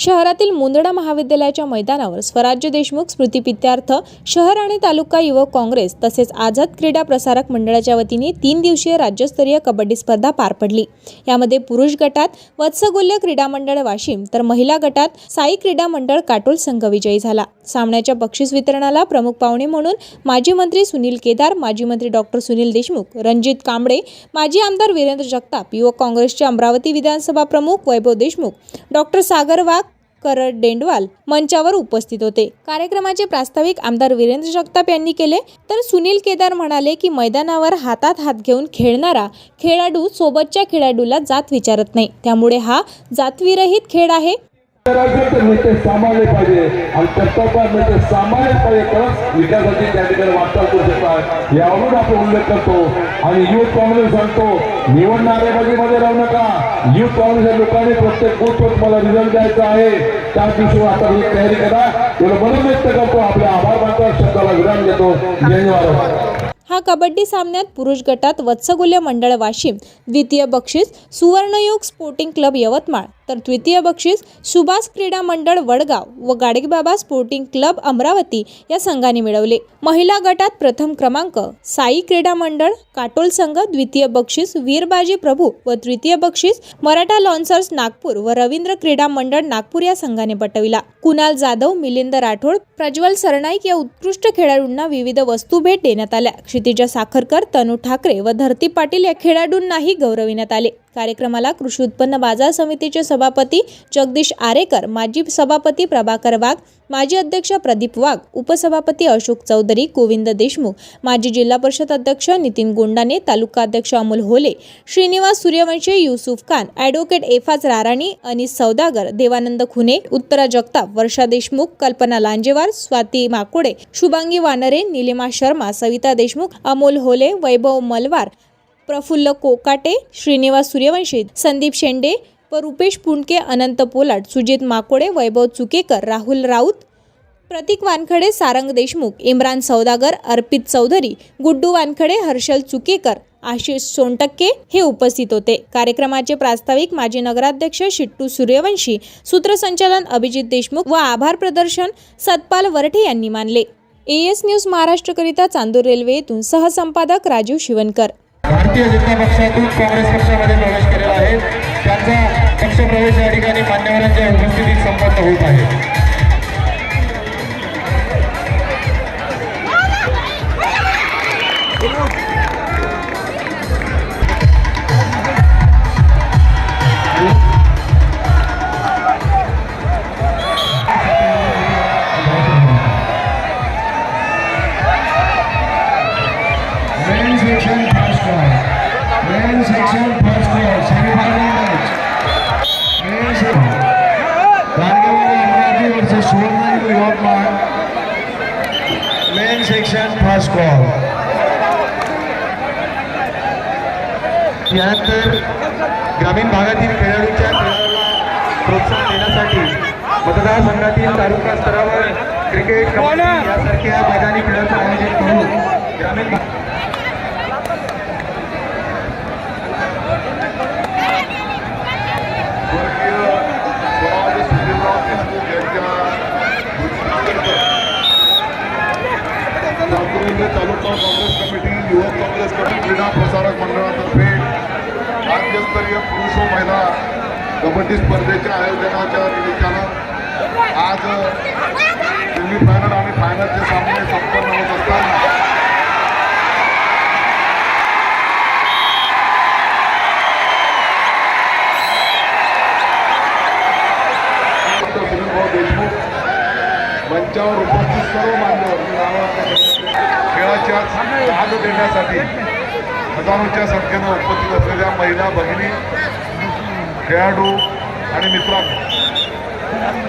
शहरातील मुंदडा महाविद्यालयाच्या मैदानावर स्वराज्य देशमुख स्मृतिपित्यार्थ शहर आणि तालुका युवक काँग्रेस तसेच आझाद क्रीडा प्रसारक मंडळाच्या वतीने तीन दिवसीय राज्यस्तरीय कबड्डी स्पर्धा पार पडली. यामध्ये पुरुष गटात वत्सगुल्य क्रीडा मंडळ वाशिम तर महिला गटात साई क्रीडा मंडळ काटोल संघ विजयी झाला. सामन्याच्या बक्षीस वितरणाला प्रमुख पाहुणे म्हणून माजी मंत्री सुनील केदार माजी मंत्री डॉक्टर सुनील देशमुख रणजित कांबळे माजी आमदार वीरेंद्र जगताप युवक काँग्रेसचे अमरावती विधानसभा प्रमुख वैभव देशमुख डॉक्टर सागर वाघ करड डेंडवाल मंचावर उपस्थित होते. कार्यक्रमाचे प्रास्ताविक आमदार वीरेंद्र जगताप यांनी केले. तर सुनील केदार म्हणाले की मैदानावर हातात हात घेऊन खेळणारा खेळाडू सोबतच्या खेळाडूला जात विचारत नाही. त्यामुळे हा जातविरहित खेळ आहे. राज्यात नेते सामान्य पाहिजे. आणि कर्तव्य नेते सामान्य पाहिजे. तरच विकासाची त्या ठिकाणी वाटचाल करू शकतात. यावरून आपण उल्लेख करतो. आणि युथ काँग्रेस सांगतो निवडणाऱ्या बाजूमध्ये राहू नका. युथ काँग्रेसच्या लोकांनी प्रत्येक गोष्ट तुम्हाला रिझल्ट द्यायचा आहे. त्या दिवशी आता ही तयारी करा. एवढं म्हणून व्यक्त करतो. आपले आभार मानतो. शब्दाला विराम देतो. धन्यवाद. हा कबड्डी सामन्यात पुरुष गटात वत्सगुल्य मंडळ वाशिम द्वितीय बक्षीस सुवर्णयोग स्पोर्टिंग क्लब यवतमाळ तर तृतीय बक्षीस सुभाष क्रीडा मंडळ वडगाव व गाडगेबाबा स्पोर्टिंग क्लब अमरावती या संघाने मिळवले. महिला गटात प्रथम क्रमांक साई क्रीडा मंडळ काटोल संघ द्वितीय बक्षीस वीरबाजी प्रभू व तृतीय बक्षीस मराठा लॉन्सर्स नागपूर व रवींद्र क्रीडा मंडळ नागपूर या संघाने पटविला. कुणाल जाधव मिलिंद राठोड प्रज्वल सरनाईक या उत्कृष्ट खेळाडूंना विविध वस्तू भेट देण्यात आल्या. क्षितिजा साखरकर तनु ठाकरे व धरती पाटील या खेळाडूंनाही गौरविण्यात आले. कार्यक्रमाला कृषी उत्पन्न बाजार समितीचे सभापती जगदीश आरेकर माजी सभापती प्रभाकर वाघ माजी अध्यक्ष प्रदीप वाघ उपसभापती अशोक चौधरी गोविंद देशमुख माजी जिल्हा परिषद अध्यक्ष नितीन गोंडाने तालुका अध्यक्ष अमोल होले श्रीनिवास सूर्यवंशी युसुफ खान ॲडव्होकेट एफाज राराणी अनिस सौदागर देवानंद खुने उत्तरा जगताप वर्षा देशमुख कल्पना लांजेवार स्वाती माकोडे शुभांगी वानरे निलिमा शर्मा सविता देशमुख अमोल होले वैभव मलवार प्रफुल्ल कोकाटे श्रीनिवास सूर्यवंशी संदीप शेंडे व रुपेश पुंडके अनंत पोलाट सुजित माकोडे वैभव चुकेकर राहुल राऊत प्रतीक वानखडे सारंग देशमुख इम्रान सौदागर अर्पित चौधरी गुड्डू वानखडे हर्षल चुकेकर आशिष सोनटक्के हे उपस्थित होते. कार्यक्रमाचे प्रास्ताविक माजी नगराध्यक्ष शिट्टू सूर्यवंशी सूत्रसंचालन अभिजित देशमुख व आभार प्रदर्शन सतपाल वरठे यांनी मानले. एएस न्यूज महाराष्ट्रकरिता चांदूर रेल्वे येथून सहसंपादक राजीव शिवनकर. भारतीय जनता पक्षातून काँग्रेस पक्षामध्ये प्रवेश केलेला आहे. त्यांचा पक्षप्रवेश या ठिकाणी मान्यवरांच्या उपस्थितीत संपन्न होत आहे. Men's Men's section यानंतर ग्रामीण भागातील खेळाडूंच्या खेळाला प्रोत्साहन देण्यासाठी मतदारसंघातील तालुका स्तरावर क्रिकेट यासारख्या मैदानी खेळाचं आयोजन करून ग्रामीण नागपूर तालुका काँग्रेस कमिटी युवक काँग्रेस कमिटी क्रीडा प्रसारक मंडळातर्फे राज्यस्तरीय पुरुष व महिला कबड्डी स्पर्धेच्या आयोजनाच्या निमित्तानं आज सेमीफायनल आणि फायनलचे सामने संपन्न होत असताना देशमुख मंचावर उपस्थित सर्व मान्यवर मी नावाचं खेळाच्या भाग देण्यासाठी हजारोच्या संख्येनं उपस्थित असलेल्या महिला भगिनी खेळाडू आणि मित्रांनो.